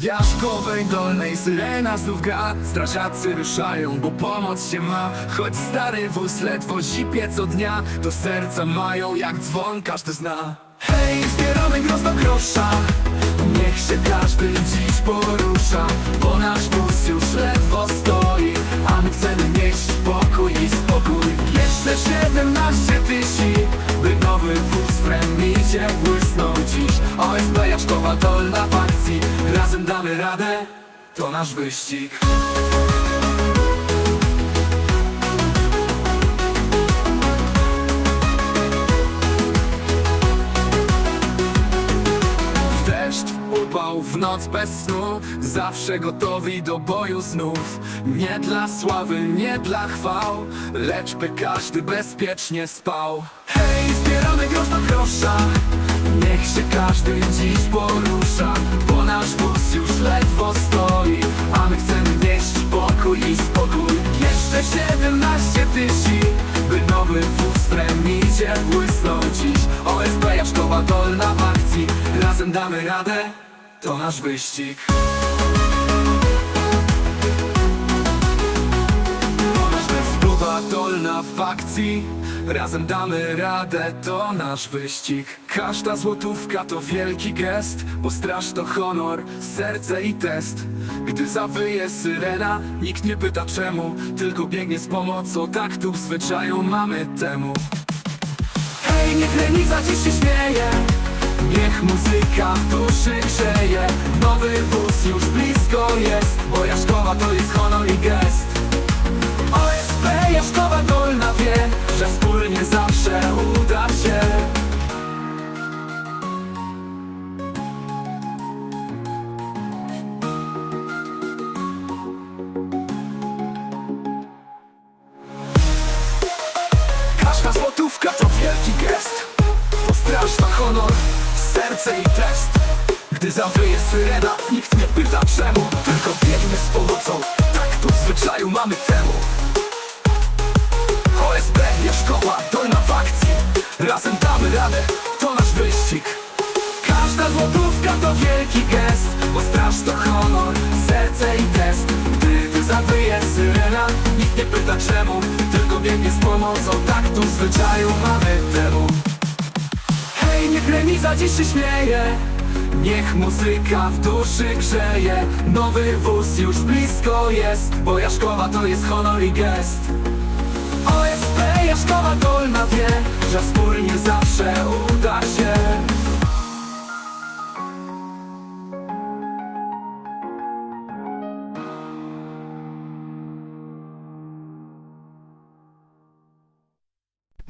W Jaszkowej Dolnej syrena znów gra Strażacy ruszają, bo pomoc się ma. Choć stary wóz ledwo zipie co dnia Do serca mają jak dzwon każdy zna. Hej, zbieramy groźno grosza Niech się każdy dziś porusza Bo nasz wóz już ledwo stoi A my chcemy nieść pokój i spokój. Jeszcze 17 tysi By nowy wóz w remicie błysnął dziś. OSB Jaszkowa Dolna damy radę, to nasz wyścig. W deszcz, w upał, w noc bez snu Zawsze gotowi do boju znów. Nie dla sławy, nie dla chwał Lecz by każdy bezpiecznie spał. Hej, zbieramy grosz do grosza Niech się każdy dziś porusza 17 tysi By nowy wóz w remicie błysnął dziś OSB Jaszkowa Dolna w akcji. Razem damy radę, to nasz wyścig Razem damy radę, to nasz wyścig. Każda złotówka to wielki gest Bo straż to honor, serce i test. Gdy zawyje syrena, nikt nie pyta czemu Tylko biegnie z pomocą, tak tu w zwyczaju mamy temu. Hej, niech remiza dziś się śmieje. Niech muzyka w duszy grzeje. Nowy wóz już blisko jest Bo Jaszkowa to jest serce i test Gdy zawyje syrena, nikt nie pyta czemu? Tylko biegnie z pomocą, tak tu w zwyczaju mamy temu. OSB, szkoła, dolna w akcji. Razem damy radę, to nasz wyścig. Każda złotówka to wielki gest Bo straż to honor, serce i test. Gdy zawyje syrena Nikt nie pyta czemu? Tylko biegnie z pomocą Tak tu w zwyczaju mamy temu dziś się śmieje. Niech muzyka w duszy grzeje. Nowy wóz już blisko jest Bo Jaszkowa to jest honor i gest. OSP Jaszkowa Dolna wie Że wspólnie zawsze uda się